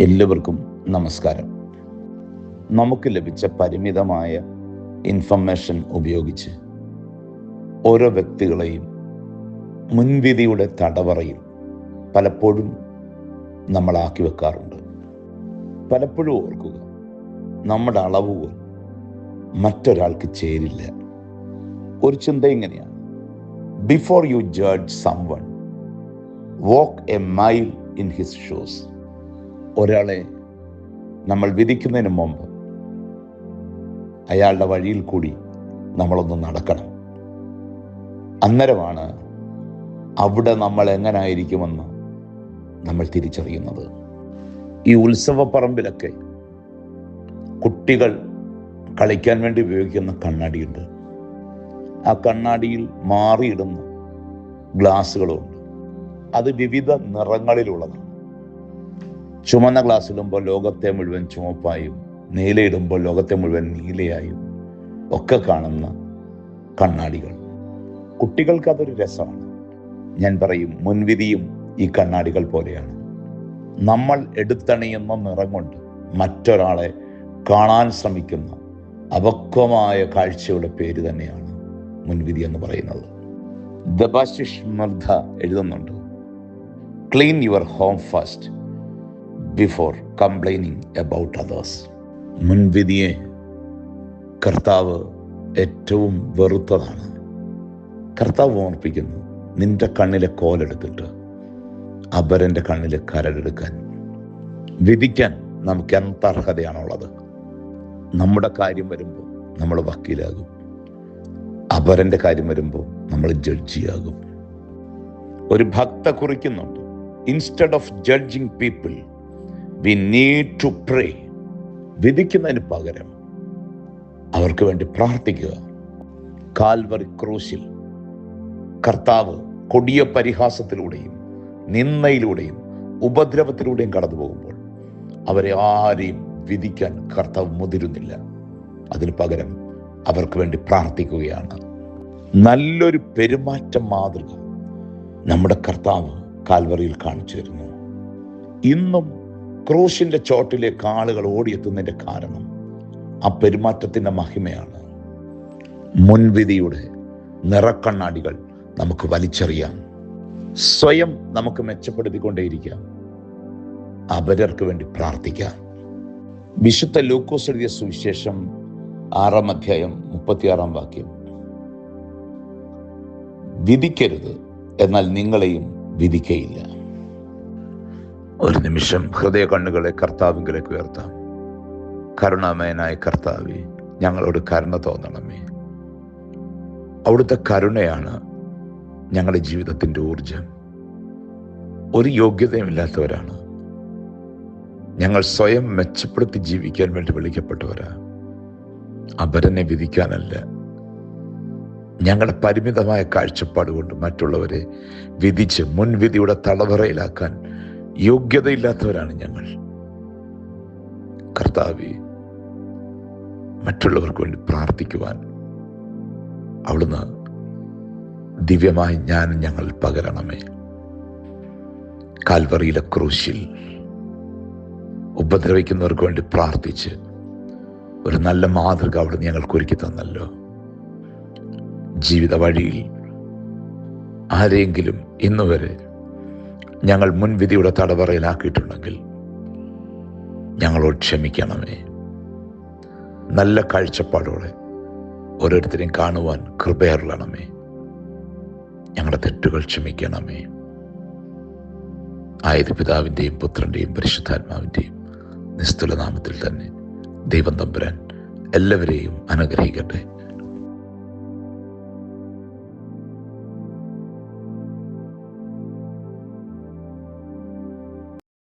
എല്ലാവർക്കും നമസ്കാരം. നമുക്ക് ലഭിച്ച പരിമിതമായ ഇൻഫർമേഷൻ ഉപയോഗിച്ച് ഓരോ വ്യക്തികളെയും മുൻവിധിയുടെ തടവറയിൽ പലപ്പോഴും നമ്മളാക്കി വെക്കാറുണ്ട്. പലപ്പോഴും ഓർക്കുക നമ്മുടെ അളവുകൾ മറ്റൊരാൾക്ക് ചേരില്ല. ഒരു ചിന്ത ഇങ്ങനെയാണ്. Before you judge someone walk a mile in his shoes ഒരാളെ നമ്മൾ വിധിക്കുന്നതിന് മുമ്പ് അയാളുടെ വഴിയിൽ കൂടി നമ്മളൊന്ന് നടക്കണം. അന്നേരമാണ് അവിടെ നമ്മൾ എങ്ങനായിരിക്കുമെന്ന് നമ്മൾ തിരിച്ചറിയുന്നത്. ഈ ഉത്സവപ്പറമ്പിലൊക്കെ കുട്ടികൾ കളിക്കാൻ വേണ്ടി ഉപയോഗിക്കുന്ന കണ്ണാടിയുണ്ട്. ആ കണ്ണാടിയിൽ മാറിയിടുന്ന ഗ്ലാസ്സുകളുണ്ട്. അത് വിവിധ നിറങ്ങളിലുള്ളതാണ്. ചുമന്ന ഗ്ലാസ് ഇടുമ്പോൾ ലോകത്തെ മുഴുവൻ ചുമപ്പായും നീലയിടുമ്പോൾ ലോകത്തെ മുഴുവൻ നീലയായും ഒക്കെ കാണുന്ന കണ്ണാടികൾ. കുട്ടികൾക്ക് അതൊരു രസമാണ്. ഞാൻ പറയും മുൻവിധിയും ഈ കണ്ണാടികൾ പോലെയാണ്. നമ്മൾ എടുത്തണിയുന്ന നിറം കൊണ്ട് മറ്റൊരാളെ കാണാൻ ശ്രമിക്കുന്ന അപക്വമായ കാഴ്ചയുടെ പേര് തന്നെയാണ് മുൻവിധി എന്ന് പറയുന്നത്. ദബാശിഷ് മർദ്ധ എഴുതുന്നുണ്ട് clean your home first before complaining about others മുൻവിധിയെ കർത്താവ് ഏറ്റവും വെറുത്തതാണ്. കർത്താവ് ഓർപ്പിക്കുന്നു നിന്റെ കണ്ണിലെ കോലെടുത്തിട്ട് അപരന്റെ കണ്ണിലെ കരടെടുക്കാൻ വിധിക്കാൻ നമുക്ക് എന്ത് അർഹതയാണുള്ളത്? നമ്മുടെ കാര്യം വരുമ്പോൾ നമ്മൾ വക്കീലാകും. അപരന്റെ കാര്യം വരുമ്പോൾ നമ്മൾ ജഡ്ജിയാകും. ഒരു ഭക്ത കുറിക്കുന്നുണ്ട് instead of judging people we need to pray വിധിക്കുന്നതിന് പകരം അവർക്ക് വേണ്ടി പ്രാർത്ഥിക്കുക. കാൽവറി ക്രൂശിൽ കർത്താവ് കൊടിയ പരിഹാസത്തിലൂടെയും നിന്നയിലൂടെയും ഉപദ്രവത്തിലൂടെയും കടന്നു പോകുമ്പോൾ അവരെ ആരെയും വിധിക്കാൻ കർത്താവ് മുതിരുന്നില്ല. അതിന് പകരം അവർക്ക് വേണ്ടി പ്രാർത്ഥിക്കുകയാണ്. നല്ലൊരു പെരുമാറ്റം മാതൃക നമ്മുടെ കർത്താവ് കാൽവറിയിൽ കാണിച്ചു തരുന്നു. ഇന്നും ക്രൂശിന്റെ ചോട്ടിലേക്ക് ആളുകൾ ഓടിയെത്തുന്നതിന്റെ കാരണം ആ പെരുമാറ്റത്തിന്റെ മഹിമയാണ്. മുൻവിധിയുടെ നിറക്കണ്ണാടികൾ നമുക്ക് വലിച്ചെറിയാം. സ്വയം നമുക്ക് മെച്ചപ്പെടുത്തിക്കൊണ്ടേയിരിക്കാം. അപരർക്ക് വേണ്ടി പ്രാർത്ഥിക്കാം. വിശുദ്ധ ലൂക്കോസ് എഴുതിയ സുവിശേഷം ആറാം അധ്യായം മുപ്പത്തിയാറാം വാക്യം. വിധിക്കരുത് എന്നാൽ നിങ്ങളെയും വിധിക്കയില്ല. ഒരു നിമിഷം ഹൃദയ കണ്ണുകളെ കർത്താവിങ്കിലേക്ക് ഉയർത്താം. കരുണാമയനായ കർത്താവെ ഞങ്ങളോട് കരുണ തോന്നണമേ. അവിടുത്തെ കരുണയാണ് ഞങ്ങളുടെ ജീവിതത്തിന്റെ ഊർജം ഒരു യോഗ്യതയുമില്ലാത്തവരാണ്. ഞങ്ങൾ സ്വയം മെച്ചപ്പെടുത്തി ജീവിക്കാൻ വേണ്ടി വിളിക്കപ്പെട്ടവരാ. അപരനെ വിധിക്കാനല്ല. ഞങ്ങളുടെ പരിമിതമായ കാഴ്ചപ്പാട് കൊണ്ട് മറ്റുള്ളവരെ വിധിച്ച് മുൻവിധിയുടെ തളവറയിലാക്കാൻ യോഗ്യതയില്ലാത്തവരാണ് ഞങ്ങൾ. കർത്താവി മറ്റുള്ളവർക്ക് വേണ്ടി പ്രാർത്ഥിക്കുവാൻ അവിടുന്ന് ദിവ്യമായ ഞാൻ ഞങ്ങൾ പകരണമേ. കാൽവറിയിലെ ക്രൂശിൽ ഉപദ്രവിക്കുന്നവർക്ക് വേണ്ടി പ്രാർത്ഥിച്ച് ഒരു നല്ല മാതൃക അവിടുന്ന് ഞങ്ങൾക്ക് ഒരുക്കി തന്നല്ലോ. ജീവിത വഴിയിൽ ആരെങ്കിലും ഇന്നുവരെ ഞങ്ങൾ മുൻവിധിയുടെ തടവറയിലാക്കിയിട്ടുണ്ടെങ്കിൽ ഞങ്ങളോട് ക്ഷമിക്കണമേ. നല്ല കാഴ്ചപ്പാടോടെ ഓരോരുത്തരെയും കാണുവാൻ കൃപയറിലണമേ ഞങ്ങളുടെ തെറ്റുകൾ ക്ഷമിക്കണമേ. ആയത് പിതാവിന്റെയും പുത്രന്റെയും പരിശുദ്ധാത്മാവിന്റെയും നിസ്തുല നാമത്തിൽ തന്നെ ദൈവം തമ്പുരാൻ എല്ലാവരെയും അനുഗ്രഹിക്കട്ടെ.